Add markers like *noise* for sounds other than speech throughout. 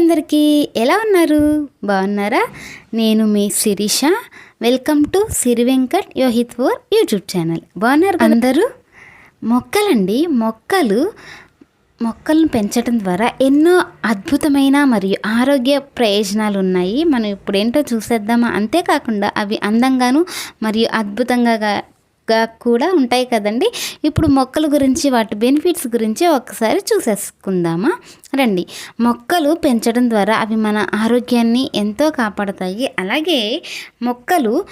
అందరికీ ఎలా ఉన్నారు? బాగున్నారా? నేను మీ Sirisha. Welcome to Siri Venkat Yohit four YouTube channel. బాగున్నారు అందరూ? మొక్కలండి మొక్కలు మొక్కలను పెంచడం ద్వారా ఎన్నో అద్భుతమైన మరియు ఆరోగ్య ప్రయోజనాలు ఉన్నాయి. మనం ఇప్పుడు ఏంటో చూసేద్దామా? అంతేకాకుండా అవి అందంగాను మరియు అద్భుతంగా గా- కూడా ఉంటాయి కదండి. ఇప్పుడు మొక్కల గురించి వాటి బెనిఫిట్స్ గురించి ఒకసారి చూసేసుకుందామా? రండి. మొక్కలు పెంచడం ద్వారా అవి మన ఆరోగ్యాన్ని ఎంతో కాపాడతాయి. అలాగే మొక్కలు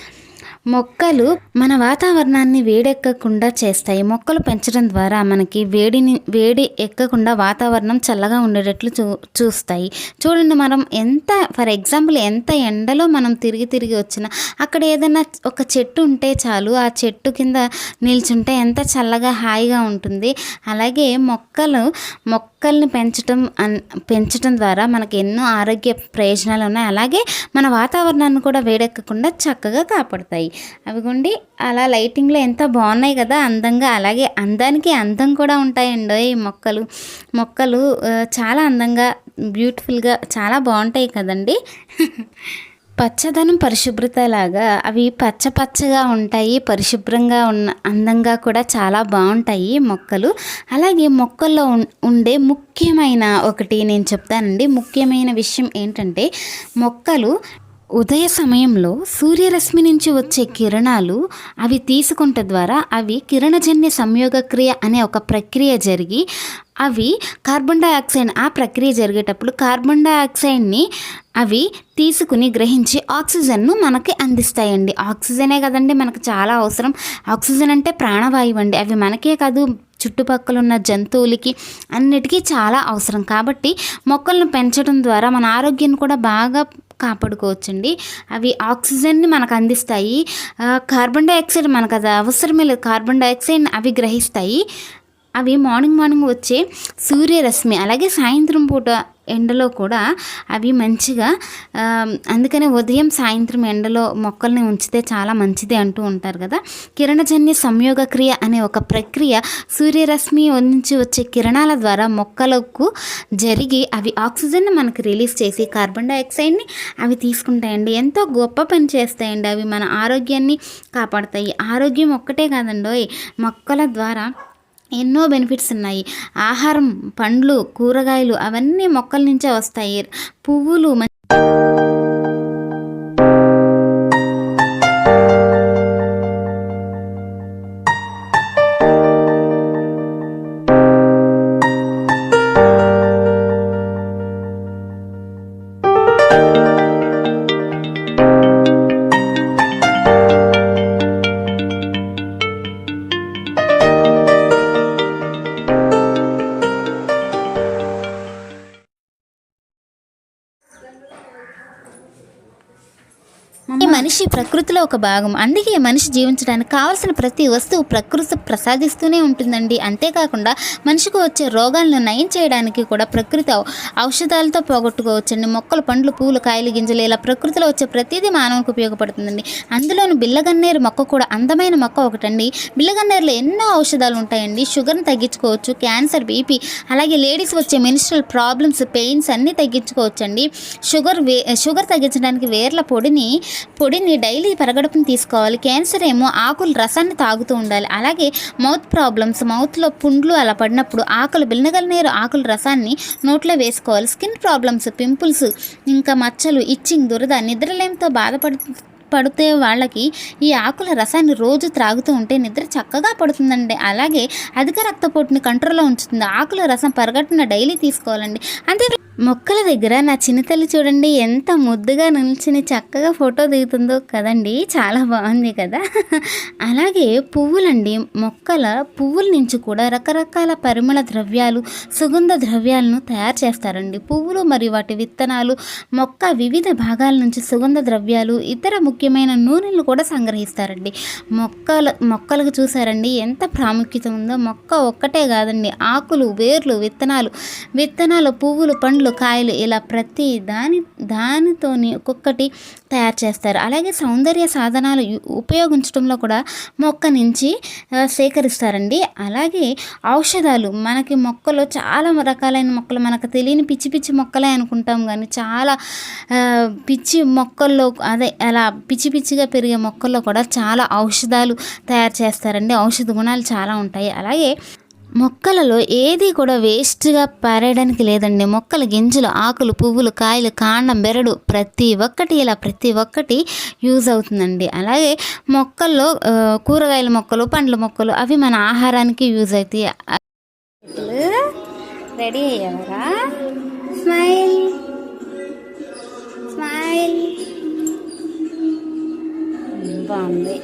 మొక్కలు మన వాతావరణాన్ని వేడెక్కకుండా చేస్తాయి. మొక్కలు పెంచడం ద్వారా మనకి వేడిని వేడి ఎక్కకుండా వాతావరణం చల్లగా ఉండేటట్లు చూ చూస్తాయి. చూడండి మనం ఎంత ఫర్ ఎగ్జాంపుల్ ఎంత ఎండలో మనం తిరిగి తిరిగి వచ్చినా అక్కడ ఏదైనా ఒక చెట్టు ఉంటే చాలు ఆ చెట్టు కింద నిల్చుంటే ఎంత చల్లగా హాయిగా ఉంటుంది. అలాగే మొక్కలు మొక్క మొక్కల్ని పెంచడం అన్- పెంచడం ద్వారా మనకి ఎన్నో ఆరోగ్య ప్రయోజనాలు ఉన్నాయి. అలాగే మన వాతావరణాన్ని కూడా వేడెక్కకుండా చక్కగా కాపాడుతాయి. అవిగోండి అలా లైటింగ్లో ఎంత బాగున్నాయి కదా అందంగా. అలాగే అందానికి అందం కూడా ఉంటాయండి. ఈ మొక్కలు మొక్కలు చాలా అందంగా బ్యూటిఫుల్గా చాలా బాగుంటాయి కదండి. *laughs* పచ్చదనం పరిశుభ్రత లాగా అవి పచ్చ పచ్చగా ఉంటాయి పరిశుభ్రంగా ఉన్న అందంగా కూడా చాలా బాగుంటాయి మొక్కలు. అలాగే మొక్కల్లో ఉండే ముఖ్యమైన ఒకటి నేను చెప్తానండి. ముఖ్యమైన విషయం ఏంటంటే మొక్కలు ఉదయ సమయంలో సూర్యరశ్మి నుంచి వచ్చే కిరణాలు అవి తీసుకుంట ద్వారా అవి కిరణజన్య సంయోగక్రియ అనే ఒక ప్రక్రియ జరిగి అవి కార్బన్ డైఆక్సైడ్ ఆ ప్రక్రియ జరిగేటప్పుడు కార్బన్ డైఆక్సైడ్ని అవి తీసుకుని గ్రహించి ఆక్సిజన్ను మనకి అందిస్తాయండి. ఆక్సిజనే కదండి మనకు చాలా అవసరం. ఆక్సిజన్ అంటే ప్రాణవాయువు అండి. అవి మనకే కాదు చుట్టుపక్కల ఉన్న జంతువులకి అన్నిటికీ చాలా అవసరం. కాబట్టి మొక్కలను పెంచడం ద్వారా మన ఆరోగ్యాన్ని కూడా బాగా కాపాడుకోవచ్చండి. అవి ఆక్సిజన్ని మనకు అందిస్తాయి. కార్బన్ డైఆక్సైడ్ మనకు అది అవసరమే లేదు. కార్బన్ డైఆక్సైడ్ని అవి గ్రహిస్తాయి. అవి మార్నింగ్ మార్నింగ్ వచ్చే సూర్యరశ్మి అలాగే సాయంత్రం పూట ఎండలో కూడా అవి మంచిగా అందుకనే ఉదయం సాయంత్రం ఎండలో మొక్కల్ని ఉంచితే చాలా మంచిది అంటూ ఉంటారు కదా. కిరణజన్య సంయోగ క్రియ అనే ఒక ప్రక్రియ సూర్యరశ్మి నుంచి వచ్చే కిరణాల ద్వారా మొక్కలకు జరిగి అవి ఆక్సిజన్ని మనకి రిలీజ్ చేసి కార్బన్ డైఆక్సైడ్ని అవి తీసుకుంటాయండి. ఎంతో గొప్ప పని చేస్తాయండి. అవి మన ఆరోగ్యాన్ని కాపాడతాయి. ఆరోగ్యం ఒక్కటే కాదండి మొక్కల ద్వారా ఎన్నో బెనిఫిట్స్ ఉన్నాయి. ఆహారం పండ్లు కూరగాయలు అవన్నీ మొక్కల నుంచే వస్తాయి. పువ్వులు ప్రకృతిలో ఒక భాగం. అందుకే మనిషి జీవించడానికి కావలసిన ప్రతి వస్తువు ప్రకృతి ప్రసాదిస్తూనే ఉంటుందండి. అంతేకాకుండా మనిషికి వచ్చే రోగాలను నయం చేయడానికి కూడా ప్రకృతి ఔషధాలతో పోగొట్టుకోవచ్చండి. మొక్కలు పండ్లు పూలు కాయలు గింజలు ఇలా ప్రకృతిలో వచ్చే ప్రతిదీ మానవునికి ఉపయోగపడుతుందండి. అందులోని బిల్లగన్నేరు మొక్క కూడా అందమైన మొక్క ఒకటండి. బిల్లగన్నేరులో ఎన్నో ఔషధాలు ఉంటాయండి. షుగర్ని తగ్గించుకోవచ్చు క్యాన్సర్ బీపీ అలాగే లేడీస్ వచ్చే మినిస్ట్రల్ ప్రాబ్లమ్స్ పెయిన్స్ అన్నీ తగ్గించుకోవచ్చండి. షుగర్ వే షుగర్ తగ్గించడానికి వేర్ల పొడిని పొడిని డైలీ పరగడుపుని తీసుకోవాలి. క్యాన్సర్ ఏమో ఆకుల రసాన్ని తాగుతూ ఉండాలి. అలాగే మౌత్ ప్రాబ్లమ్స్ మౌత్లో పుండ్లు అలా పడినప్పుడు ఆకులు బిల్లగల నీరు ఆకుల రసాన్ని నోట్లో వేసుకోవాలి. స్కిన్ ప్రాబ్లమ్స్ పింపుల్స్ ఇంకా మచ్చలు ఇచ్చింగ్ దురద నిద్రలేమితో బాధపడు పడితే వాళ్ళకి ఈ ఆకుల రసాన్ని రోజు త్రాగుతూ ఉంటే నిద్ర చక్కగా పడుతుందండి. అలాగే అధిక రక్తపోటుని కంట్రోల్లో ఉంచుతుంది. ఆకుల రసం పరగట్టున డైలీ తీసుకోవాలండి. అంతే మొక్కల దగ్గర నా చిన్న తల్లి చూడండి ఎంత ముద్దుగా నిల్చుని చక్కగా ఫోటో దిగుతుందో కదండి. చాలా బాగుంది కదా. అలాగే పువ్వులండి మొక్కల పువ్వుల నుంచి కూడా రకరకాల పరిమళ ద్రవ్యాలు సుగంధ ద్రవ్యాలను తయారు చేస్తారండి. పువ్వులు మరియు వాటి విత్తనాలు మొక్క వివిధ భాగాల నుంచి సుగంధ ద్రవ్యాలు ఇతర ముఖ్యమైన నూనెలను కూడా సంగ్రహిస్తారండి. మొక్కలు మొక్కలకు చూసారండి ఎంత ప్రాముఖ్యత ఉందో. మొక్క ఒక్కటే కాదండి ఆకులు వేర్లు విత్తనాలు. విత్తనాలు పువ్వులు పండ్లు కాయలు ఇలా ప్రతి దాని దానితోని ఒక్కొక్కటి తయారు చేస్తారు. అలాగే సౌందర్య సాధనాలు ఉపయోగించడంలో కూడా మొక్క నుంచి సేకరిస్తారండి. అలాగే ఔషధాలు మనకి మొక్కలు చాలా రకాలైన మొక్కలు మనకు తెలియని పిచ్చి పిచ్చి మొక్కలే అనుకుంటాం కానీ చాలా పిచ్చి మొక్కల్లో అదే అలా పిచ్చి పిచ్చిగా పెరిగే మొక్కల్లో కూడా చాలా ఔషధాలు తయారు చేస్తారండి. ఔషధ గుణాలు చాలా ఉంటాయి. అలాగే మొక్కలలో ఏది కూడా వేస్ట్గా పారేయడానికి లేదండి. మొక్కల గింజలు ఆకులు పువ్వులు కాయలు కాండం బెరడు ప్రతి ఒక్కటి ఇలా ప్రతి ఒక్కటి యూజ్ అవుతుందండి. అలాగే మొక్కల్లో కూరగాయల మొక్కలు పండ్ల మొక్కలు అవి మన ఆహారానికి యూజ్ అవుతాయి. రెడీ అయ్యావరా? స్మైల్. స్మైల్. బాగుంది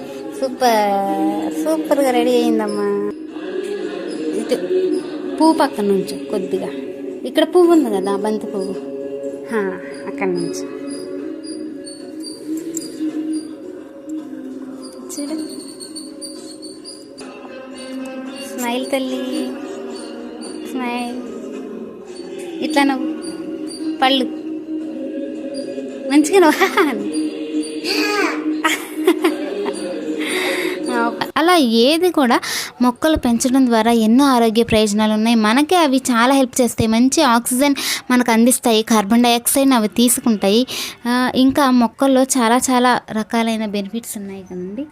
సూపర్ సూపర్గా రెడీ అయిందమ్మా. ఇటు పువ్వు పక్కన నుంచి కొద్దిగా. ఇక్కడ పువ్వు ఉంది కదా బంతి పువ్వు. హా, అక్కడి నుంచి. చూడు. స్మైల్ తల్లి స్మైల్. ఇట్లా నవ్వు. పళ్ళు. మంచిగా నవ్వు. *laughs* అలా ఏది కూడా మొక్కలు పెంచడం ద్వారా ఎన్నో ఆరోగ్య ప్రయోజనాలు ఉన్నాయి. మనకే అవి చాలా హెల్ప్ చేస్తాయి. మంచి ఆక్సిజన్ మనకు అందిస్తాయి. కార్బన్ డైఆక్సైడ్ అవి తీసుకుంటాయి. ఇంకా మొక్కల్లో చాలా చాలా రకాలైన బెనిఫిట్స్ ఉన్నాయి కదండి.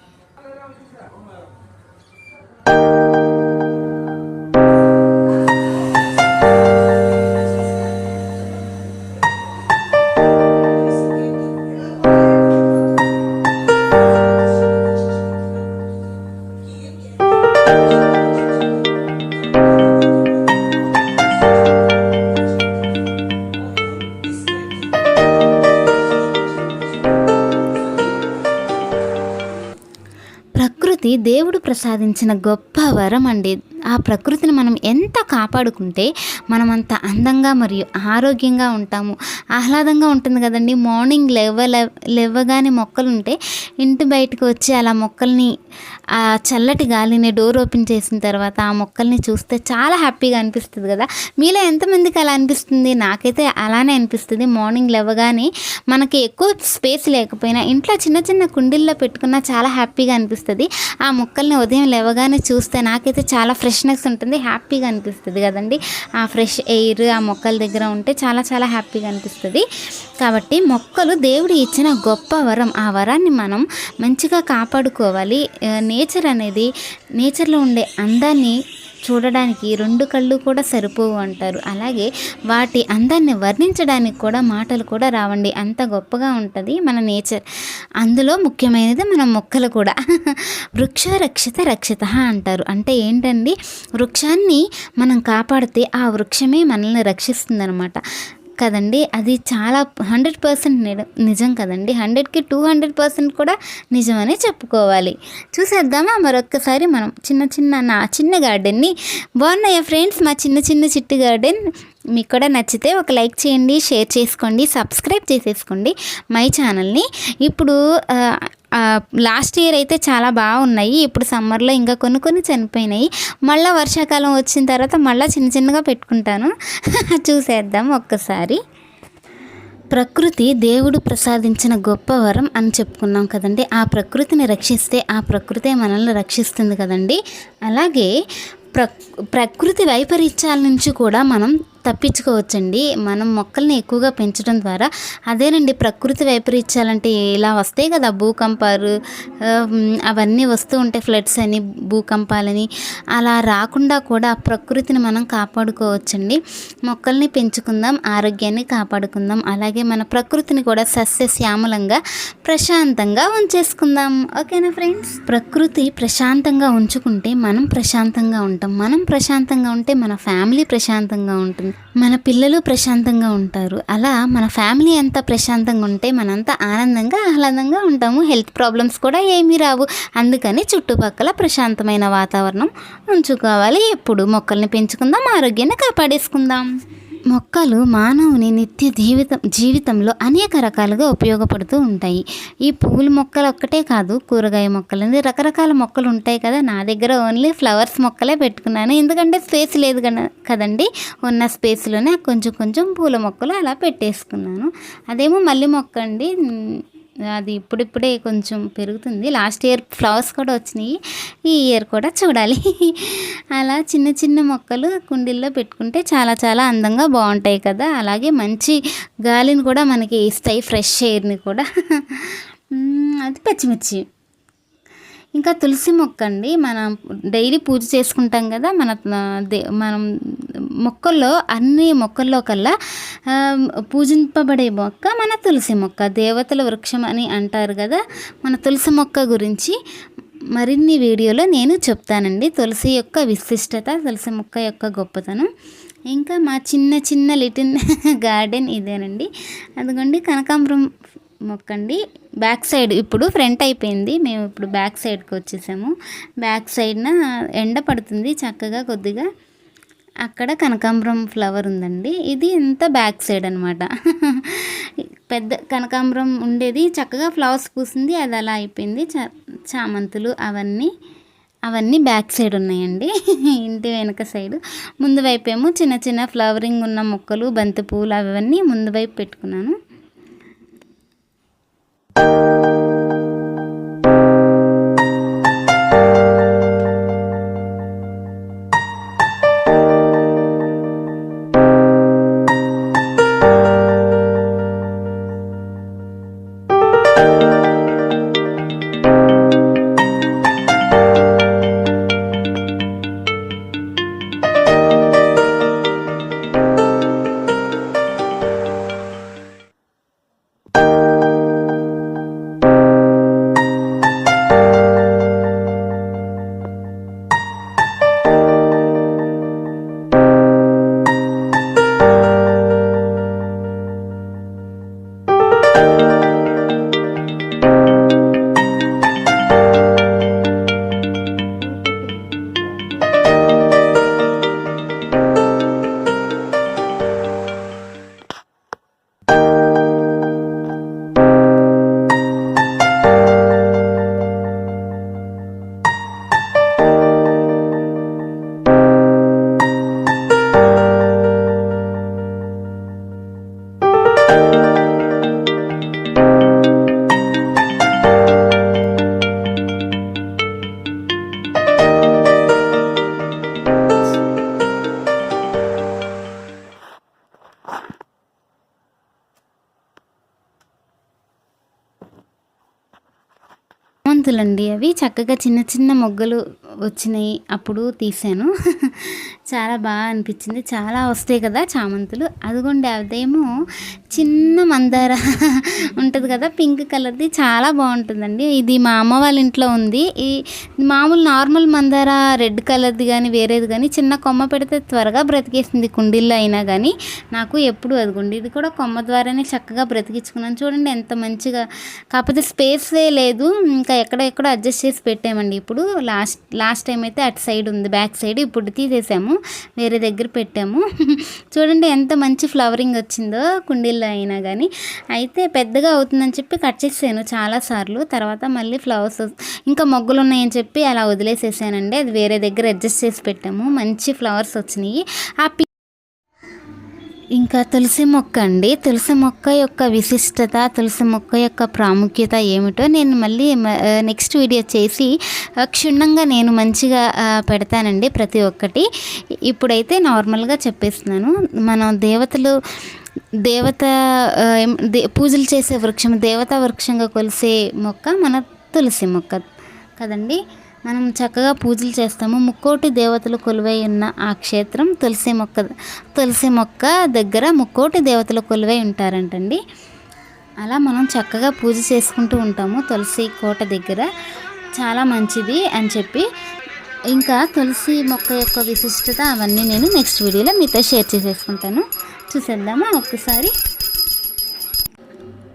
దేవుడు ప్రసాదించిన గొప్ప వరం అండి ఆ ప్రకృతిని మనం ఎంత కాపాడుకుంటే మనమంత అందంగా మరియు ఆరోగ్యంగా ఉంటాము. ఆహ్లాదంగా ఉంటుంది కదండి. మార్నింగ్ లేవ లేవగానే మొక్కలు ఉంటే ఇంటి బయటకు వచ్చి అలా మొక్కల్ని ఆ చల్లటి గాలిని డోర్ ఓపెన్ చేసిన తర్వాత ఆ మొక్కల్ని చూస్తే చాలా హ్యాపీగా అనిపిస్తుంది కదా. మీలో ఎంతమందికి అలా అనిపిస్తుంది? నాకైతే అలానే అనిపిస్తుంది. మార్నింగ్ లేవగానే మనకి ఎక్కువ స్పేస్ లేకపోయినా ఇంట్లో చిన్న చిన్న కుండీల్లో పెట్టుకున్నా చాలా హ్యాపీగా అనిపిస్తుంది. ఆ మొక్కల్ని ఉదయం లేవగానే చూస్తే నాకైతే చాలా ఫ్రెష్నెస్ ఉంటుంది హ్యాపీగా అనిపిస్తుంది. కదండి. ఆ ఫ్రెష్ ఎయిర్ ఆ మొక్కల దగ్గర ఉంటే చాలా చాలా హ్యాపీగా అనిపిస్తుంది. కాబట్టి మొక్కలు దేవుడు ఇచ్చిన గొప్ప వరం. ఆ వరాన్ని మనం మంచిగా కాపాడుకోవాలి. నేచర్ అనేది నేచర్లో ఉండే అందాన్ని చూడడానికి రెండు కళ్ళు కూడా సరిపోవు అంటారు. అలాగే వాటి అందాన్ని వర్ణించడానికి కూడా మాటలు కూడా రావండి. అంత గొప్పగా ఉంటుంది మన నేచర్. అందులో ముఖ్యమైనది మన మొక్కలు కూడా. *laughs* వృక్ష రక్షిత రక్షిత అంటారు. అంటే ఏంటండి? వృక్షాన్ని మనం కాపాడితే ఆ వృక్షమే మనల్ని రక్షిస్తుందనమాట. కదండి. అది చాలా హండ్రెడ్ పర్సెంట్ నిజం కదండి. హండ్రెడ్కి టూ హండ్రెడ్ పర్సెంట్ కూడా నిజమని చెప్పుకోవాలి. చూసేద్దామా? మరొక్కసారి మనం చిన్న చిన్న నా చిన్న గార్డెన్ని. బాగున్నాయా ఫ్రెండ్స్? మా చిన్న చిన్న చిట్టి గార్డెన్. మీకు కూడా నచ్చితే ఒక లైక్ చేయండి షేర్ చేసుకోండి సబ్స్క్రైబ్ చేసేసుకోండి. మై ఛానల్ని ఇప్పుడు లాస్ట్ ఇయర్ అయితే చాలా బాగున్నాయి. ఇప్పుడు సమ్మర్లో ఇంకా కొన్ని కొన్ని చనిపోయినాయి. మళ్ళీ వర్షాకాలం వచ్చిన తర్వాత మళ్ళీ చిన్న చిన్నగా పెట్టుకుంటాను. *laughs* చూసేద్దాం ఒక్కసారి. ప్రకృతి దేవుడు ప్రసాదించిన గొప్ప వరం అని చెప్పుకున్నాం కదండి. ఆ ప్రకృతిని రక్షిస్తే ఆ ప్రకృతే మనల్ని రక్షిస్తుంది కదండి. అలాగే ప్ర ప్రకృతి వైపరీత్యాల నుంచి కూడా మనం తప్పించుకోవచ్చండి. మనం మొక్కల్ని ఎక్కువగా పెంచడం ద్వారా అదేనండి ప్రకృతి వైపరీత్యాలంటే ఇలా వస్తాయి కదా భూకంపాలు అవన్నీ వస్తూ ఉంటాయి ఫ్లడ్స్ అని భూకంపాలని అలా రాకుండా కూడా ప్రకృతిని మనం కాపాడుకోవచ్చండి. మొక్కల్ని పెంచుకుందాం ఆరోగ్యాన్ని కాపాడుకుందాం అలాగే మన ప్రకృతిని కూడా సస్యశ్యామలంగా ప్రశాంతంగా ఉంచేసుకుందాం. ఓకేనా ఫ్రెండ్స్? ప్రకృతి ప్రశాంతంగా ఉంచుకుంటే మనం ప్రశాంతంగా ఉంటాం. మనం ప్రశాంతంగా ఉంటే మన ఫ్యామిలీ ప్రశాంతంగా ఉంటుంది. మన పిల్లలు ప్రశాంతంగా ఉంటారు. అలా మన ఫ్యామిలీ అంతా ప్రశాంతంగా ఉంటే మనంతా ఆనందంగా ఆహ్లాదంగా ఉంటాము. హెల్త్ ప్రాబ్లమ్స్ కూడా ఏమీ రావు. అందుకని చుట్టుపక్కల ప్రశాంతమైన వాతావరణం ఉంచుకోవాలి. ఎప్పుడు మొక్కల్ని పెంచుకుందాం ఆరోగ్యాన్ని కాపాడేసుకుందాం. మొక్కలు మానవుని నిత్య జీవితం జీవితంలో అనేక రకాలుగా ఉపయోగపడుతూ ఉంటాయి. ఈ పూల మొక్కలు ఒక్కటే కాదు కూరగాయ మొక్కలు అనేది రకరకాల మొక్కలు ఉంటాయి కదా. నా దగ్గర ఓన్లీ ఫ్లవర్స్ మొక్కలే పెట్టుకున్నాను. ఎందుకంటే స్పేస్ లేదు కదండి. ఉన్న స్పేస్లోనే కొంచెం కొంచెం పూల మొక్కలు అలా పెట్టేసుకున్నాను. అదేమో మల్లె మొక్క అండి. అది ఇప్పుడిప్పుడే కొంచెం పెరుగుతుంది. లాస్ట్ ఇయర్ ఫ్లవర్స్ కూడా వచ్చినాయి. ఈ ఇయర్ కూడా చూడాలి. *laughs* అలా చిన్న చిన్న మొక్కలు కుండీల్లో పెట్టుకుంటే చాలా చాలా అందంగా బాగుంటాయి కదా. అలాగే మంచి గాలిని కూడా మనకి ఇస్తాయి ఫ్రెష్ ఎయిర్ని కూడా. *laughs* అది పచ్చిమిర్చి. ఇంకా తులసి మొక్క అండి మనం డైలీ పూజ చేసుకుంటాం కదా మన దే మనం మొక్కల్లో అన్ని మొక్కల్లో కల్లా పూజింపబడే మొక్క మన తులసి మొక్క. దేవతల వృక్షం అని అంటారు కదా మన తులసి మొక్క గురించి మరిన్ని వీడియోలో నేను చెప్తానండి. తులసి యొక్క విశిష్టత తులసి మొక్క యొక్క గొప్పతనం. ఇంకా మా చిన్న చిన్న లిటిల్ *laughs* గార్డెన్ ఇదేనండి. అదిగోండి కనకాంబరం మొక్కండి. బ్యాక్ సైడ్ ఇప్పుడు ఫ్రంట్ అయిపోయింది. మేము ఇప్పుడు బ్యాక్ సైడ్కి వచ్చేసాము. బ్యాక్ సైడ్న ఎండ పడుతుంది చక్కగా కొద్దిగా. అక్కడ కనకాంబరం ఫ్లవర్ ఉందండి. ఇది ఇంత బ్యాక్ సైడ్ అనమాట పెద్ద కనకాంబరం ఉండేది. చక్కగా ఫ్లవర్స్ పూసింది. అది అలా అయిపోయింది. చామంతులు అవన్నీ అవన్నీ బ్యాక్ సైడ్ ఉన్నాయండి. *laughs* ఇంటి వెనక సైడ్ ముందు వైపు ఏమో చిన్న చిన్న ఫ్లవరింగ్ ఉన్న మొక్కలు బంతి పువ్వులు అవన్నీ ముందు వైపు పెట్టుకున్నాను. you అవి చక్కగా చిన్న చిన్న మొగ్గలు వచ్చినాయి. అప్పుడు తీసాను *laughs* చాలా బాగా అనిపించింది. చాలా వస్తాయి కదా చామంతులు. అదిగోండి అదేమో చిన్న మందార *laughs* ఉంటుంది కదా పింక్ కలర్ది. చాలా బాగుంటుందండి. ఇది మా అమ్మ వాళ్ళ ఇంట్లో ఉంది. ఈ మామూలు నార్మల్ మందార రెడ్ కలర్ది కానీ వేరేది కానీ చిన్న కొమ్మ పెడితే త్వరగా బ్రతికేస్తుంది కుండీల్లో అయినా కానీ నాకు ఎప్పుడు అదిగోండి. ఇది కూడా కొమ్మ ద్వారానే చక్కగా బ్రతికించుకున్నాను. చూడండి ఎంత మంచిగా. కాకపోతే స్పేసే లేదు. ఇంకా ఎక్కడెక్కడ అడ్జస్ట్ చేసి పెట్టామండి. ఇప్పుడు లాస్ట్ లాస్ట్ టైం అయితే అటు సైడ్ ఉంది బ్యాక్ సైడ్. ఇప్పుడు తీసేసాము వేరే దగ్గర పెట్టాము. *laughs* చూడండి ఎంత మంచి ఫ్లవరింగ్ వచ్చిందో కుండీల్లో అయినా కానీ అయితే పెద్దగా అవుతుందని చెప్పి కట్ చేసాను చాలాసార్లు తర్వాత మళ్ళీ ఫ్లవర్స్ ఇంకా మొగ్గలు ఉన్నాయని చెప్పి అలా వదిలేసేసానండి. అది వేరే దగ్గర అడ్జస్ట్ చేసి పెట్టాము. మంచి ఫ్లవర్స్ వచ్చినాయి. ఆ పి ఇంకా తులసి మొక్క అండి. తులసి మొక్క యొక్క విశిష్టత తులసి మొక్క యొక్క ప్రాముఖ్యత ఏమిటో నేను మళ్ళీ నెక్స్ట్ వీడియో చేసి క్షుణ్ణంగా నేను మంచిగా పెడతానండి ప్రతి ఒక్కటి. ఇప్పుడైతే నార్మల్గా చెప్పేస్తున్నాను. మనం దేవతలు దేవత దే- పూజలు చేసే వృక్షం దేవతా వృక్షంగా కొలిసే మొక్క మన తులసి మొక్క కదండి. మనం చక్కగా పూజలు చేస్తాము. ముక్కోటి దేవతలు కొలువై ఉన్న ఆ క్షేత్రం తులసి మొక్క తులసి మొక్క దగ్గర ముక్కోటి దేవతలు కొలువై ఉంటారంటండి. అలా మనం చక్కగా పూజ చేసుకుంటూ ఉంటాము తులసి కోట దగ్గర. చాలా మంచిది అని చెప్పి. ఇంకా తులసి మొక్క యొక్క విశిష్టత అవన్నీ నేను నెక్స్ట్ వీడియోలో మీతో షేర్ చేసేసుకుంటాను. చూసేద్దామా ఒక్కసారి?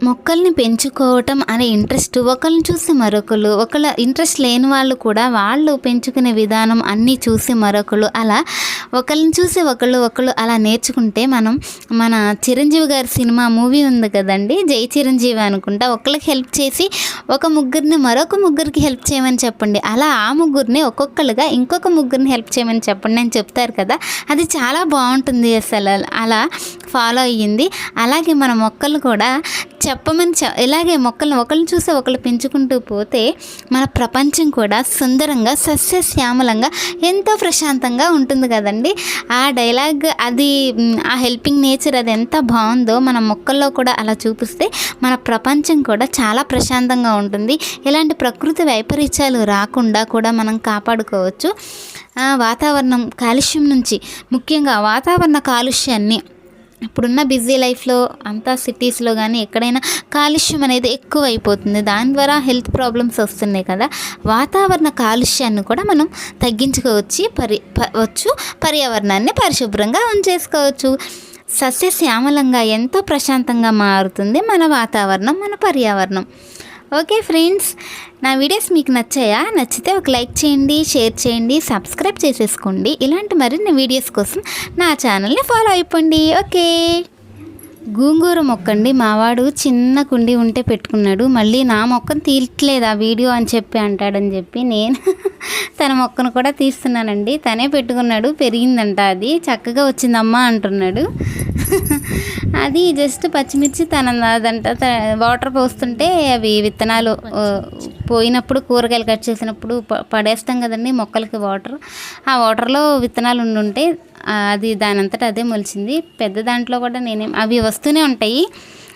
మొక్కల్ని పెంచుకోవటం అనే ఇంట్రెస్ట్ ఒకరిని చూసి మరొకరు ఒకళ్ళ ఇంట్రెస్ట్ లేని వాళ్ళు కూడా వాళ్ళు పెంచుకునే విధానం అన్నీ చూసి మరొకరు అలా ఒకరిని చూసి ఒకళ్ళు ఒకళ్ళు అలా నేర్చుకుంటే మనం మన చిరంజీవి గారి సినిమా మూవీ ఉంది కదండి జై చిరంజీవి అనుకుంటా ఒకళ్ళకి హెల్ప్ చేసి ఒక ముగ్గురిని మరొక ముగ్గురికి హెల్ప్ చేయమని చెప్పండి. అలా ఆ ముగ్గురిని ఒక్కొక్కరుగా ఇంకొక ముగ్గురిని హెల్ప్ చేయమని చెప్పండి అని చెప్తారు కదా అది చాలా బాగుంటుంది అసలు. అలా ఫాలో అయ్యింది. అలాగే మన మొక్కలు కూడా చెప్పమని చె ఇలాగే మొక్కలను ఒకరిని చూసి ఒకళ్ళు పెంచుకుంటూ పోతే మన ప్రపంచం కూడా సుందరంగా సస్యశ్యామలంగా ఎంతో ప్రశాంతంగా ఉంటుంది కదండి. ఆ డైలాగ్ అది ఆ హెల్పింగ్ నేచర్ అది ఎంత బాగుందో మన మొక్కల్లో కూడా అలా చూపిస్తే మన ప్రపంచం కూడా చాలా ప్రశాంతంగా ఉంటుంది. ఇలాంటి ప్రకృతి వైపరీత్యాలు రాకుండా కూడా మనం కాపాడుకోవచ్చు. ఆ, వాతావరణం కాలుష్యం నుంచి ముఖ్యంగా వాతావరణ కాలుష్యాన్ని ఇప్పుడున్న బిజీ లైఫ్లో అంతా సిటీస్లో కానీ ఎక్కడైనా కాలుష్యం అనేది ఎక్కువ అయిపోతుంది దాని ద్వారా హెల్త్ ప్రాబ్లమ్స్ వస్తున్నాయి కదా. వాతావరణ కాలుష్యాన్ని కూడా మనం తగ్గించుకోవచ్చు పరి వచ్చు పర్యావరణాన్ని పరిశుభ్రంగా ఉంచేసుకోవచ్చు. సస్యశ్యామలంగా ఎంతో ప్రశాంతంగా మారుతుంది మన వాతావరణం మన పర్యావరణం. ఓకే ఫ్రెండ్స్ నా వీడియోస్ మీకు నచ్చాయా? నచ్చితే ఒక లైక్ చేయండి షేర్ చేయండి సబ్స్క్రైబ్ చేసేసుకోండి. ఇలాంటి మరిన్ని వీడియోస్ కోసం నా ఛానల్ని ఫాలో అయిపోండి. ఓకే? గూంగూర మొక్క అండి మావాడు చిన్న కుండి ఉంటే పెట్టుకున్నాడు. మళ్ళీ నా మొక్కను తీయట్లేదు ఆ వీడియో అని చెప్పి అంటాడని చెప్పి నేను *laughs* తన మొక్కను కూడా తీస్తున్నానండి. తనే పెట్టుకున్నాడు. పెరిగిందంట అది. చక్కగా వచ్చిందమ్మా అంటున్నాడు. అది జస్ట్ పచ్చిమిర్చి తన అదంట త- వాటర్ పోస్తుంటే అవి విత్తనాలు పోయినప్పుడు కూరగాయలు కట్ చేసినప్పుడు పడేస్తాం కదండి మొక్కలకి వాటర్. ఆ వాటర్లో విత్తనాలు ఉండుంటే అది దానంతట అదే మొలిచింది. పెద్ద దాంట్లో కూడా నేనే అవి వస్తూనే ఉంటాయి.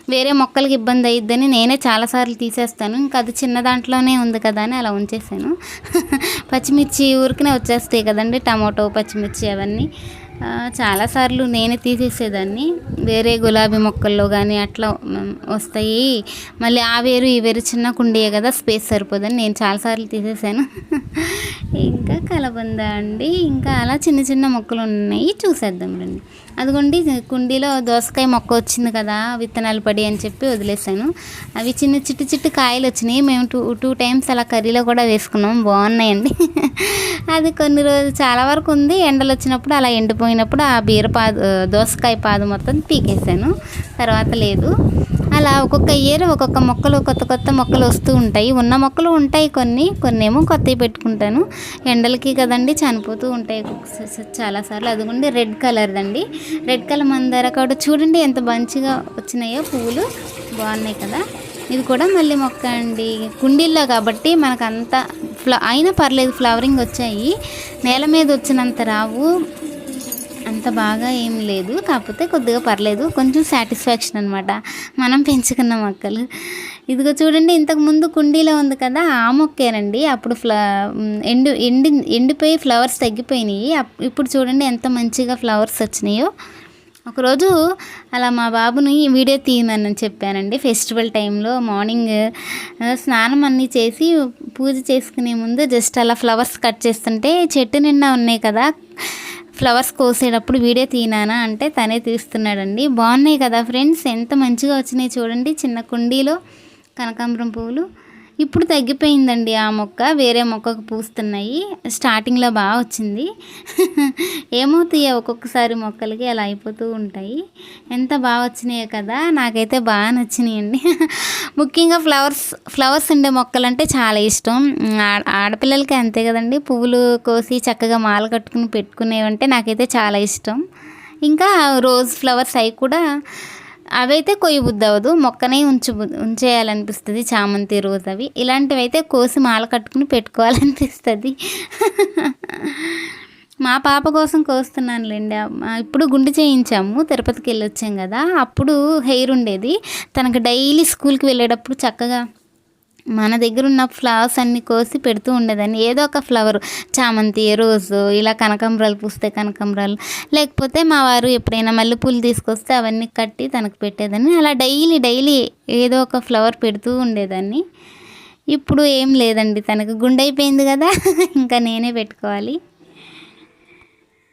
వేరే మొక్కలకి ఇబ్బంది అయ్యిద్దని నేనే చాలాసార్లు తీసేస్తాను. ఇంకా అది చిన్న దాంట్లోనే ఉంది కదా అని అలా ఉంచేసాను. *laughs* పచ్చిమిర్చి ఊరికనే వచ్చేస్తాయి కదండి టమాటో పచ్చిమిర్చి అవన్నీ. చాలాసార్లు నేనే తీసేసేదాన్ని. వేరే గులాబీ మొక్కల్లో కానీ అట్లా వస్తాయి. మళ్ళీ ఆ వేరు ఈ వేరు చిన్న కుండీయే కదా స్పేస్ సరిపోదని నేను చాలాసార్లు తీసేసాను. *laughs* ఇంకా కలబంద అండి. ఇంకా అలా చిన్న చిన్న మొక్కలు ఉన్నాయి. చూసేద్దాం రండి. అదిగోండి కుండీలో దోసకాయ మొక్క వచ్చింది కదా విత్తనాలు పడి అని చెప్పి వదిలేసాను అవి చిన్న చిట్టు చిట్టు కాయలు వచ్చినాయి. మేము టూ టూ టైమ్స్ అలా కర్రీలో కూడా వేసుకున్నాం. బాగున్నాయండి. *laughs* అది కొన్ని రోజులు చాలా వరకు ఉంది. ఎండలు వచ్చినప్పుడు అలా ఎండిపోయినప్పుడు ఆ బీర పాదు దోసకాయ పాదు మొత్తం పీకేసాను తర్వాత లేదు. అలా ఒక్కొక్క ఇయర్ ఒక్కొక్క మొక్కలు కొత్త కొత్త మొక్కలు వస్తూ ఉంటాయి. ఉన్న మొక్కలు ఉంటాయి కొన్ని కొన్ని ఏమో కొత్తవి పెట్టుకుంటాను. ఎండలకి కదండి చనిపోతూ ఉంటాయి చాలాసార్లు అదిగోండి రెడ్ కలర్దండి రెడ్ కలర్ మందార కూడా చూడండి ఎంత మంచిగా వచ్చినాయో పువ్వులు. బాగున్నాయి కదా. ఇది కూడా మళ్ళీ మొక్క అండి. కుండీల్లో కాబట్టి మనకు అంత అయినా పర్లేదు ఫ్లవరింగ్ వచ్చాయి. నేల మీద వచ్చినంత రావు. అంత బాగా ఏం లేదు. కాకపోతే కొద్దిగా పర్లేదు. కొంచెం సాటిస్ఫాక్షన్ అనమాట మనం పెంచుకున్న మొక్కలు ఇదిగో చూడండి ఇంతకుముందు కుండీలో ఉంది కదా ఆ మొక్కేనండి. అప్పుడు ఫ్ల ఎండు ఎండి ఎండిపోయి ఫ్లవర్స్ తగ్గిపోయినాయి. అప్- ఇప్పుడు చూడండి ఎంత మంచిగా ఫ్లవర్స్ వచ్చినాయో. ఒకరోజు అలా మా బాబుని వీడియో తీయమని చెప్పానండి. ఫెస్టివల్ టైంలో మార్నింగ్ స్నానం అన్నీ చేసి పూజ చేసుకునే ముందు జస్ట్ అలా ఫ్లవర్స్ కట్ చేస్తుంటే చెట్టు నిండా ఉన్నాయి కదా. ఫ్లవర్స్ కోసేటప్పుడు వీడియో తీనానా అంటే తనే తీస్తున్నాడండి. బాగున్నాయి కదా ఫ్రెండ్స్? ఎంత మంచిగా వచ్చినాయి చూడండి. చిన్న కుండీలో కనకాంబరం పువ్వులు. ఇప్పుడు తగ్గిపోయిందండి ఆ మొక్క. వేరే మొక్కకు పూస్తున్నాయి. స్టార్టింగ్లో బాగా వచ్చింది. *laughs* ఏమవుతాయో ఒక్కొక్కసారి మొక్కలకి అలా అయిపోతూ ఉంటాయి. ఎంత బాగా వచ్చినాయో కదా నాకైతే బాగా నచ్చినాయండి. *laughs* ముఖ్యంగా ఫ్లవర్స్ ఫ్లవర్స్ ఉండే మొక్కలంటే చాలా ఇష్టం. ఆడపిల్లలకి అంతే కదండి. పువ్వులు కోసి చక్కగా మాల కట్టుకుని పెట్టుకునేవంటే నాకైతే చాలా ఇష్టం. ఇంకా రోజ్ ఫ్లవర్స్ అవి కూడా అవైతే కొయ్యి బుద్ధి మొక్కనే ఉంచు ఉంచేయాలనిపిస్తుంది చామంతి రోజు అవి ఇలాంటివి అయితే కోసి మాల కట్టుకుని పెట్టుకోవాలనిపిస్తుంది. మా పాప కోసం కోస్తున్నానులేండి ఇప్పుడు గుండు చేయించాము తిరుపతికి వెళ్ళి వచ్చాం కదా అప్పుడు హెయిర్ ఉండేది. తనకు డైలీ స్కూల్కి వెళ్ళేటప్పుడు చక్కగా మన దగ్గర ఉన్న ఫ్లవర్స్ అన్నీ కోసి పెడుతూ ఉండేదాన్ని. ఏదో ఒక ఫ్లవర్ చామంతి రోజు ఇలా కనకాంబరాలు పూస్తే కనకాంబరాలు. లేకపోతే మా వారు ఎప్పుడైనా మల్లెపూలు తీసుకొస్తే అవన్నీ కట్టి తనకు పెట్టేదాన్ని. అలా డైలీ డైలీ ఏదో ఒక ఫ్లవర్ పెడుతూ ఉండేదాన్ని. ఇప్పుడు ఏం లేదండి. తనకు గుండె అయిపోయింది కదా. *laughs* ఇంకా నేనే పెట్టుకోవాలి.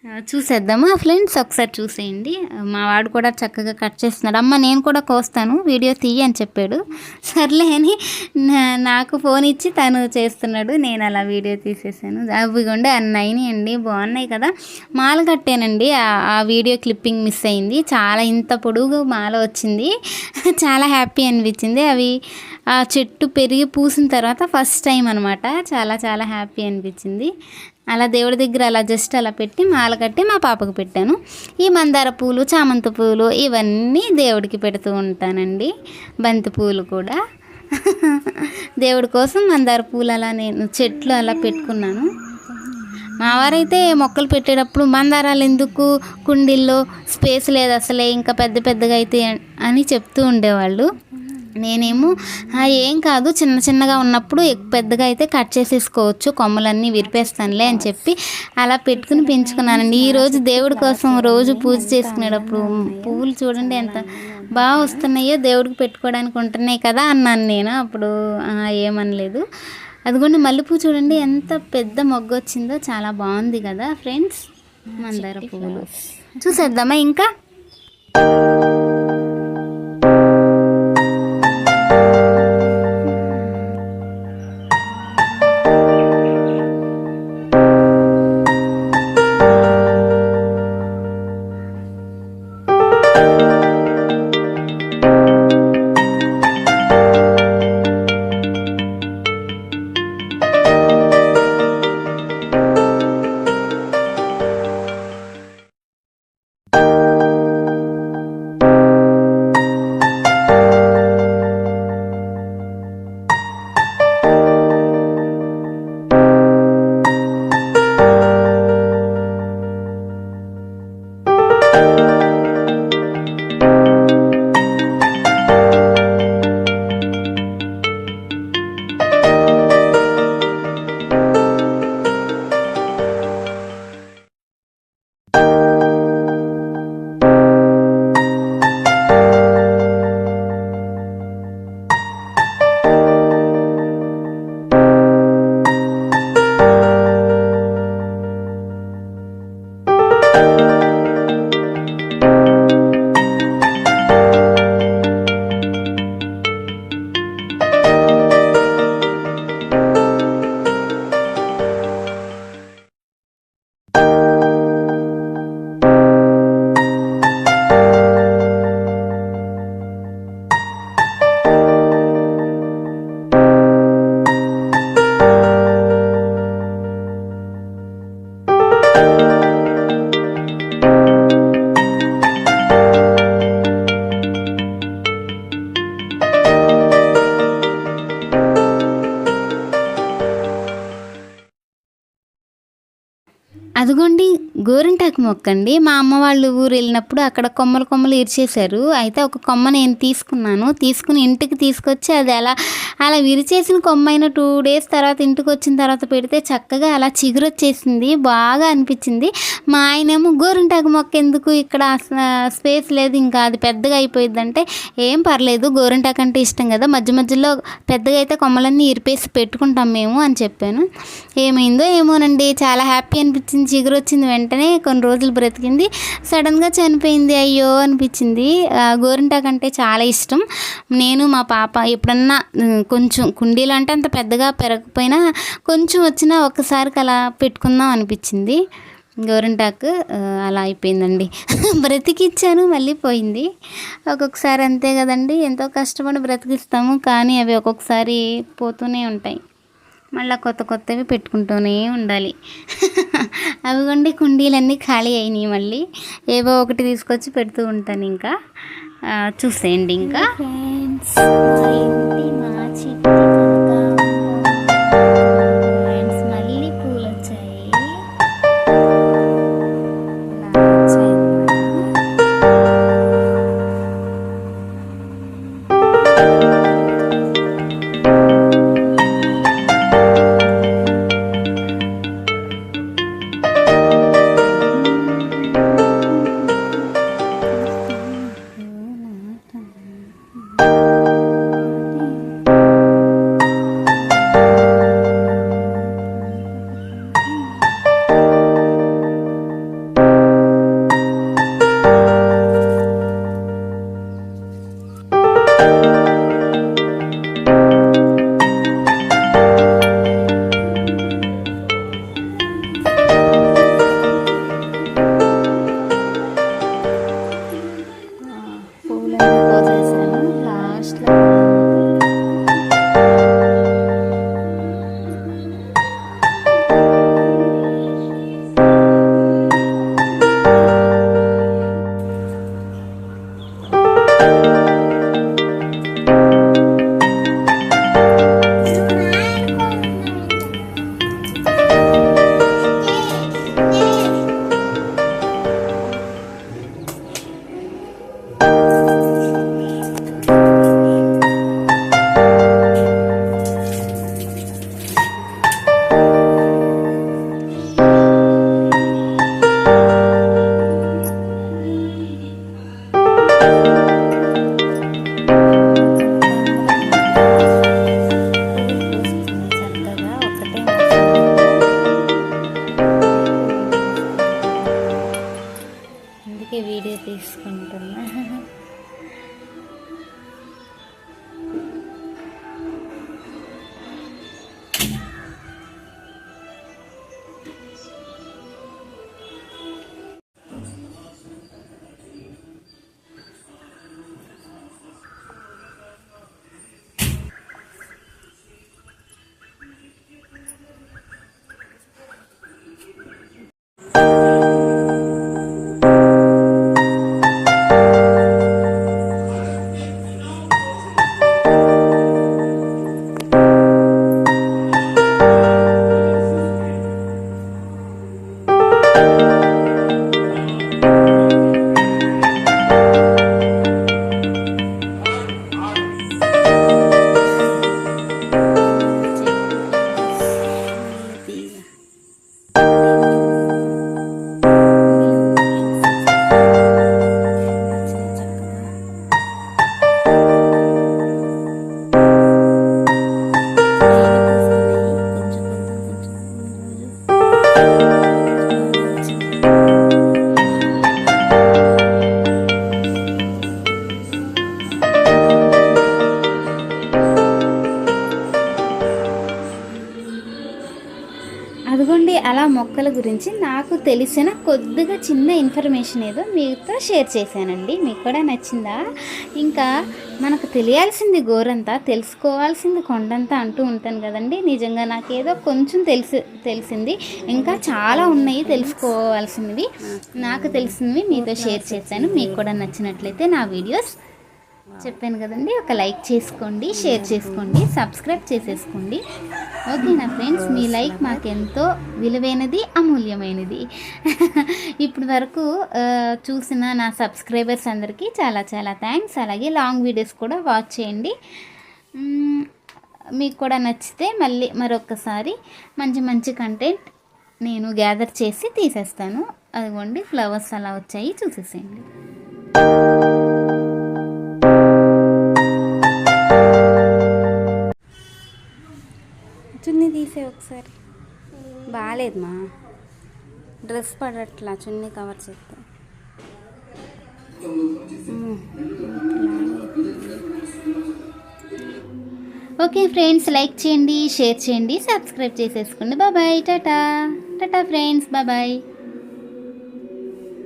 చూసేద్దామా. ఫ్రెండ్స్ ఒకసారి చూసేయండి. మా వాడు కూడా చక్కగా కట్ చేస్తున్నాడు. అమ్మ నేను కూడా కోస్తాను. వీడియో తీయ అని చెప్పాడు. సర్లే అని నా- నాకు ఫోన్ ఇచ్చి తను చేస్తున్నాడు. నేను అలా వీడియో తీసేసాను. అవి కొండే అన్నయ్యని అండి. బాగున్నాయి కదా. మాల కట్టానండి. ఆ వీడియో క్లిప్పింగ్ మిస్ అయింది. చాలా ఇంత పొడుగు మాల వచ్చింది. *laughs* చాలా హ్యాపీ అనిపించింది. అవి ఆ చెట్టు పెరిగి పూసిన తర్వాత ఫస్ట్ టైం అనమాట చాలా చాలా హ్యాపీ అనిపించింది. అలా దేవుడి దగ్గర అలా జస్ట్ అలా పెట్టి మాల కట్టి మా పాపకు పెట్టాను. ఈ మందార పూలు చామంతి పూలు ఇవన్నీ దేవుడికి పెడుతూ ఉంటానండి. బంతి పూలు కూడా. *laughs* దేవుడి కోసం మందార పూలు అలా నేను చెట్లు అలా పెట్టుకున్నాను. మా వారైతే మొక్కలు పెట్టేటప్పుడు మందారాలు ఎందుకు కుండీల్లో స్పేస్ లేదు అసలే ఇంకా పెద్ద పెద్దగా అయితే అని చెప్తూ ఉండేవాళ్ళు. నేనేమో ఏం కాదు చిన్న చిన్నగా ఉన్నప్పుడు పెద్దగా అయితే కట్ చేసేసుకోవచ్చు కొమ్మలన్నీ విరిపేస్తానులే అని చెప్పి అలా పెట్టుకుని పెంచుకున్నానండి. ఈ రోజు దేవుడి కోసం రోజు పూజ చేసుకునేటప్పుడు పువ్వులు చూడండి ఎంత బాగా వస్తున్నాయో దేవుడికి పెట్టుకోవడానికి ఉంటున్నాయి కదా అన్నాను నేను. అప్పుడు ఏమనలేదు. అదిగోండి మల్లెపూ చూడండి ఎంత పెద్ద మొగ్గ వచ్చిందో చాలా బాగుంది కదా ఫ్రెండ్స్. మందార పువ్వులు. చూసేద్దామా ఇంకా? మొక్కండి. మొక్క అండి మా అమ్మ వాళ్ళు ఊరు వెళ్ళినప్పుడు అక్కడ కొమ్మలు కొమ్మలు ఇరిచేశారు అయితే ఒక కొమ్మ నేను తీసుకున్నాను. తీసుకుని ఇంటికి తీసుకొచ్చి అది అలా అలా విరిచేసిన కొమ్మ అయిన టూ డేస్ తర్వాత ఇంటికి వచ్చిన తర్వాత పెడితే చక్కగా అలా చిగురు వచ్చేసింది బాగా అనిపించింది. మా ఆయనేమో గోరింటాకు మొక్క ఎందుకు ఇక్కడ స్పేస్ లేదు ఇంకా అది పెద్దగా అయిపోయింది అంటే ఏం పర్లేదు గోరింటాకు అంటే ఇష్టం కదా. మధ్య మధ్యలో పెద్దగా అయితే కొమ్మలన్నీ ఇరిపేసి పెట్టుకుంటాం మేము అని చెప్పాను. ఏమైందో ఏమోనండి చాలా హ్యాపీ అనిపించింది చిగురు వచ్చింది వెంటనే కొన్ని రోజులు బ్రతికింది. సడన్గా చనిపోయింది. అయ్యో! అనిపించింది. గోరింటాక్ గోరింటాకు అంటే చాలా ఇష్టం. నేను మా పాప ఎప్పుడన్నా కొంచెం కుండీలు అంటే అంత పెద్దగా పెరగకపోయినా కొంచెం వచ్చినా ఒక్కసారికి అలా పెట్టుకుందాం అనిపించింది. గోరింటాకు అలా అయిపోయిందండి. *laughs* బ్రతికిచ్చాను మళ్ళీ పోయింది. ఒక్కొక్కసారి అంతే కదండి. ఎంతో కష్టపడి బ్రతికిస్తాము కానీ అవి ఒక్కొక్కసారి పోతూనే ఉంటాయి. మళ్ళీ కొత్త కొత్తవి పెట్టుకుంటూనే ఉండాలి. అవిగోండి కుండీలన్నీ ఖాళీ అయినాయి మళ్ళీ. ఏవో ఒకటి తీసుకొచ్చి పెడుతూ ఉంటాను ఇంకా. చూసేయండి ఇంకా. ఫ్రెండ్స్ మా గురించి నాకు తెలిసిన కొద్దిగా చిన్న ఇన్ఫర్మేషన్ ఏదో మీతో షేర్ చేశానండి. మీకు కూడా నచ్చిందా? ఇంకా మనకు తెలియాల్సింది గోరంతా తెలుసుకోవాల్సింది కొండంతా అంటూ ఉంటాను కదండి. నిజంగా నాకు ఏదో కొంచెం తెలిసి తెలిసింది ఇంకా చాలా ఉన్నాయి తెలుసుకోవాల్సినవి. నాకు తెలిసినవి మీతో షేర్ చేశాను. మీకు కూడా నచ్చినట్లయితే నా వీడియోస్ చెప్పాను కదండి ఒక లైక్ చేసుకోండి షేర్ చేసుకోండి సబ్స్క్రైబ్ చేసేసుకోండి. ఓకే నా ఫ్రెండ్స్ మీ లైక్ మాకెంతో విలువైనది అమూల్యమైనది. *laughs* ఇప్పటి వరకు చూసిన నా సబ్స్క్రైబర్స్ అందరికీ చాలా చాలా థ్యాంక్స్. అలాగే లాంగ్ వీడియోస్ కూడా వాచ్ చేయండి. మీకు కూడా నచ్చితే మళ్ళీ మరొకసారి మంచి మంచి కంటెంట్ నేను గ్యాదర్ చేసి తీసేస్తాను. అదిగోండి ఫ్లవర్స్ అలా వచ్చాయి చూసేసేయండి. చున్నీ తీసే ఒకసారి. బాగాలేదు మా డ్రెస్ పడట్లా చున్నీ కవర్ చేస్తే ఓకే ఫ్రెండ్స్ లైక్ చేయండి షేర్ చేయండి సబ్స్క్రైబ్ చేసేసుకోండి. బాబాయ్ టాటా. టాటా ఫ్రెండ్స్ బాబాయ్